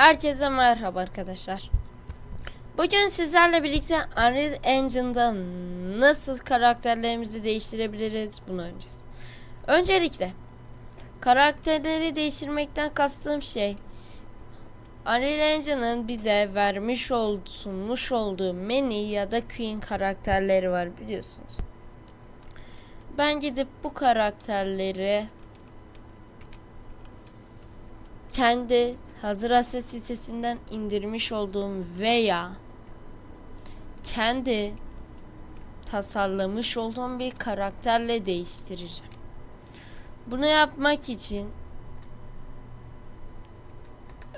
Herkese merhaba arkadaşlar. Bugün sizlerle birlikte Unreal Engine'da nasıl karakterlerimizi değiştirebiliriz bunu öğreneceğiz. Öncelikle karakterleri değiştirmekten kastığım şey Unreal Engine'ın bize vermiş ol, sunmuş olduğu menü ya da Queen karakterleri var biliyorsunuz. Ben gidip bu karakterleri kendi hazır asset sitesinden indirmiş olduğum veya kendi tasarlamış olduğum bir karakterle değiştireceğim. Bunu yapmak için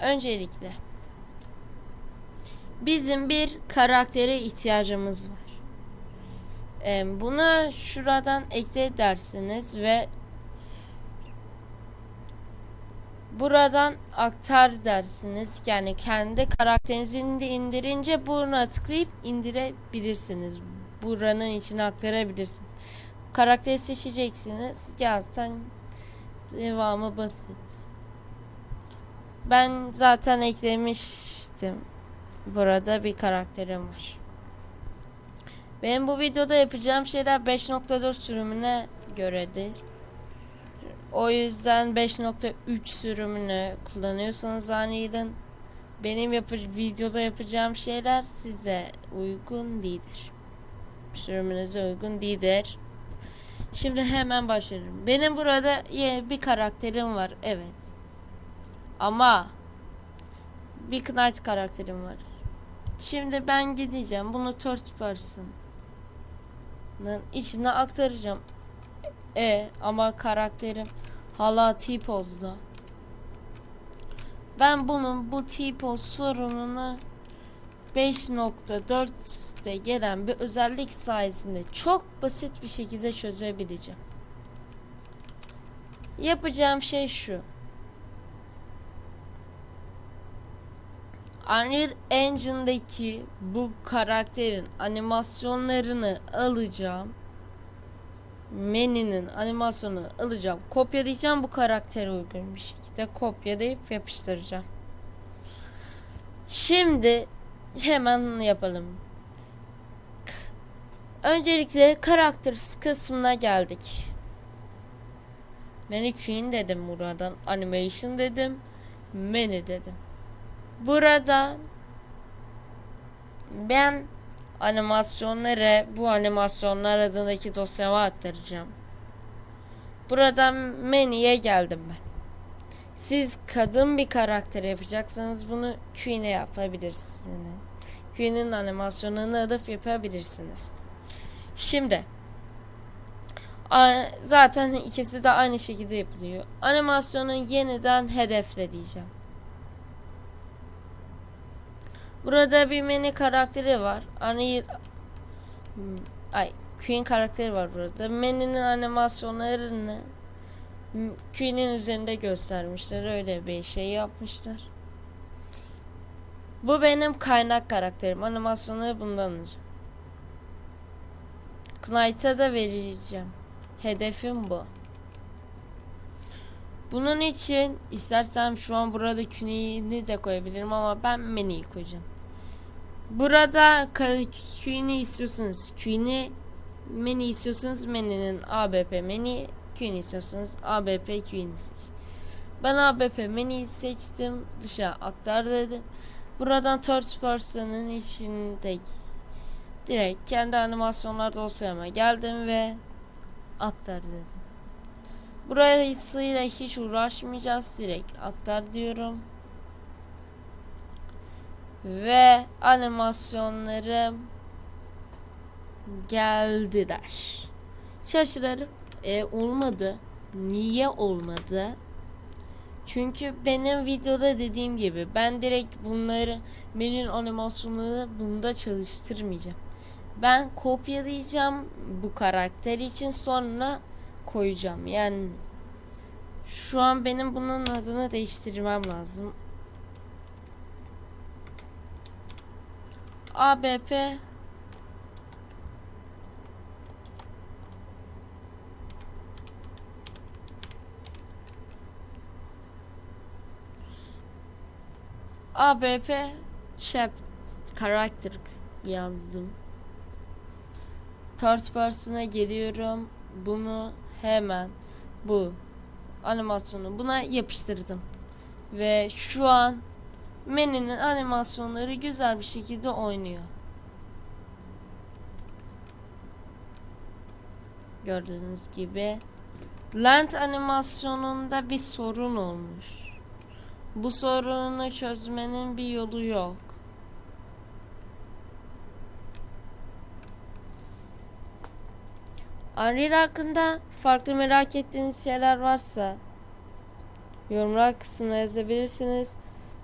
öncelikle bizim bir karaktere ihtiyacımız var. Bunu şuradan ekle dersiniz ve buradan aktar dersiniz. Yani kendi karakterinizi indirince buna tıklayıp indirebilirsiniz. Buranın içine aktarabilirsiniz. Karakteri seçeceksiniz. Zaten devamı basit. Ben zaten eklemiştim. Burada bir karakterim var. Benim bu videoda yapacağım şeyler 5.4 sürümüne göredir. O yüzden 5.3 sürümünü kullanıyorsanız Unreal'ın benim yapı videoda yapacağım şeyler size uygun değildir. Sürümünüze uygun değildir. Şimdi hemen başlayalım. Benim burada yeni bir karakterim var. Evet. Ama bir Knight karakterim var. Şimdi ben gideceğim. Bunu third person'ın içine aktaracağım. E ama karakterim hala T-Pose'da. Ben bunun bu T-Pose sorununu 5.4'te gelen bir özellik sayesinde çok basit bir şekilde çözebileceğim. Yapacağım şey şu. Unreal Engine'daki bu karakterin animasyonlarını alacağım menünün animasyonunu alacağım. Kopyalayacağım bu karaktere uygun bir şekilde kopyalayıp yapıştıracağım. Şimdi hemen yapalım. Öncelikle karakter kısmına geldik. Queen dedim buradan. Animation dedim. Menü dedim. Buradan ben animasyonları bu animasyonlar adındaki dosyama aktaracağım. Buradan menüye geldim ben. Siz kadın bir karakter yapacaksanız bunu Queen'e yapabilirsiniz. Queen'in animasyonunu alıp yapabilirsiniz. Şimdi zaten ikisi de aynı şekilde yapılıyor. Animasyonu yeniden hedefle diyeceğim. Burada bir menü karakteri var. Hani ay Queen karakteri var burada. Menünün animasyonlarını Queen'in üzerinde göstermişler. Öyle bir şey yapmışlar. Bu benim kaynak karakterim. Animasyonları bundan alacağım. Knight'a da vereceğim. Hedefim bu. Bunun için istersem şu an burada Queen'i de koyabilirim ama ben menüyü koyacağım. Burada Queen'i istiyorsanız Queen'i menü istiyorsanız menünün ABP menü Queen istiyorsanız ABP Queen'i seç. Ben ABP menüyü seçtim. Dışa aktar dedim. Buradan third person'ın içindeki direkt kendi animasyonlar dosyama geldim ve aktar dedim. Burasıyla hiç uğraşmayacağız. Direkt aktar diyorum ve animasyonlarım geldiler. Şaşırırım. E, olmadı. Niye olmadı? Çünkü benim videoda dediğim gibi ben direkt bunları menü animasyonları bunda çalıştırmayacağım. Ben kopyalayacağım bu karakter için sonra koyacağım. Yani şu an benim bunun adını değiştirmem lazım. ABP ABP chap karakter yazdım. Third person'a geliyorum. Bunu hemen bu animasyonu buna yapıştırdım. Ve şu an menünün animasyonları güzel bir şekilde oynuyor. Gördüğünüz gibi Land animasyonunda bir sorun olmuş. Bu sorunu çözmenin bir yolu yok. Unreal hakkında farklı merak ettiğiniz şeyler varsa yorumlar kısmına yazabilirsiniz.